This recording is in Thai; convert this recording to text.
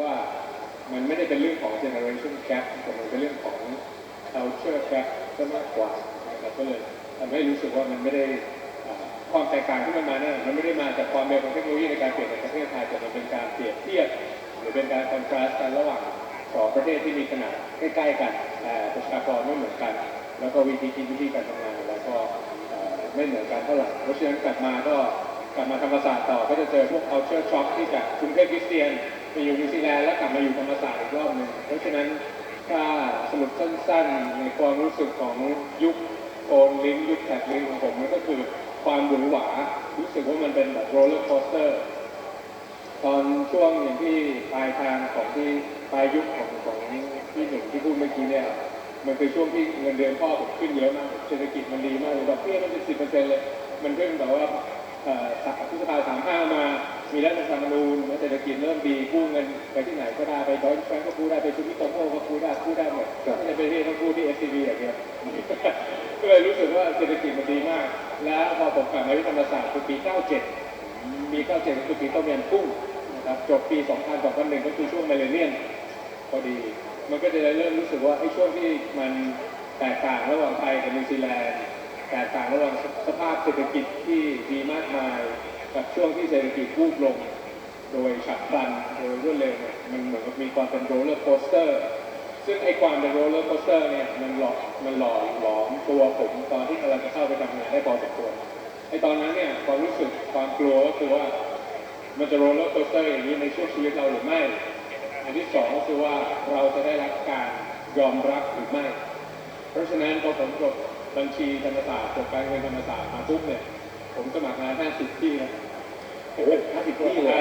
ว่ามันไม่ได้เป็นเรื่องของ generation gap แต่มันเป็นเรื่องของ culture gap ซะมากกว่านะครับก็เลยทำให้รู้สึกว่ามันไม่ได้ความแตกต่างที่มันมาเนี่ยมันไม่ได้มาจากความเร็วของเทคโนโลยีในการเปลี่ยนในประเทศไทยแต่มันเป็นการเปรียบเทียบ หรือเป็นการ contrast กันระหว่างสองประเทศที่มีขนาดใกล้ๆกันแต่ประชากรไม่เหมือนกัน แล้วก็วิธีคิดวิธีการทำงานแล้วก็ไม่เหมือนกันเท่าไหร่เพราะฉะนั้นกลับมาก็กลับมาธรรมศาสตร์ต่อก็จะเจอพวก culture shock ที่จากกรุงเทพคริสเตียน ไปอยู่นิวซีแลนด์แล้วกลับมาอยู่ธรรมศาสตร์อีกรอบหนึ่งเพราะฉะนั้นถ้าสรุปสั้นๆ ในความรู้สึกของยุคโอนลิงยุคแท็กลิงของผมมันก็คือความหวือหวารู้สึกว่ามันเป็นแบบโรลเลอร์โคสเตอร์ตอนช่วงอย่างที่ปลายทางของที่ปลายยุคของของพี่หนึ่งที่พูดเมื่อกี้เนี่ยมันคือช่วงที่เงินเดือนพ่อผมขึ้นเยอะมากเศรษฐกิจมันดีมากเลยดอกเบี้ยมันเป็นสิบเปอร์เซ็นต์เลย มันขึ้นแบบว่า พฤษภาสามห้ามา มีรัฐธรรมนูญแล้วเศรษฐกิจเริ่มดีกู้เงินไปที่ไหนก็ได้ไปดอยแฟนก็กู้ได้ไปชุมิโตโมก็กู้ได้กู้ได้หมดไม่ได้ไปที่ต้องกู้ที่ s อ b อย่างเดียวก็เลยรู้สึกว่าเศรษฐกิจมันดีมาก แล้วพอผมกลับมาที่ธรรมศาสตร์คือปี 97 ปี 97ก็คือปีต้มยำกุ้งนะครับจบปี 2000 2001 ก็คือช่วงมิเลเนียมพอดี มันก็จะเริ่มรู้สึกว่าไอ้ช่วงที่มันแตกต่างระหว่างไทยกับนิวซีแลนด์ แตกต่างระหว่างสภาพเศรษฐกิจที่ดีมากมายกับช่วงที่เศรษฐกิจวูบลง โดยฉับพลันโดยรวดเร็วเนี่ยมันเหมือนกับมีความเป็นโรลเลอร์โคสเตอร์ซึ่งไอ้ความเป็นโรลเลอร์โคสเตอร์เนี่ยมันหลอกมันหล่อหลอมตัวผมตอนที่กำลังจะเข้าไปทำงานได้พอสมควรไอ้ตอนนั้นเนี่ยความรู้สึกความกลัวก็คือว่ามันจะโรลเลอร์โคสเตอร์อย่างนี้ในช่วงชีวิตเราหรือไม่ อันที่สองก็คือว่าเราจะได้รับการยอมรับหรือไม่ เพราะฉะนั้นพอผมจบ บัญชีธรรมศาสตร์จบการเงินธรรมศาสตร์มาปุ๊บเนี่ย ผมสมัครงาน50ที่นะโอ้โห50ที่เลย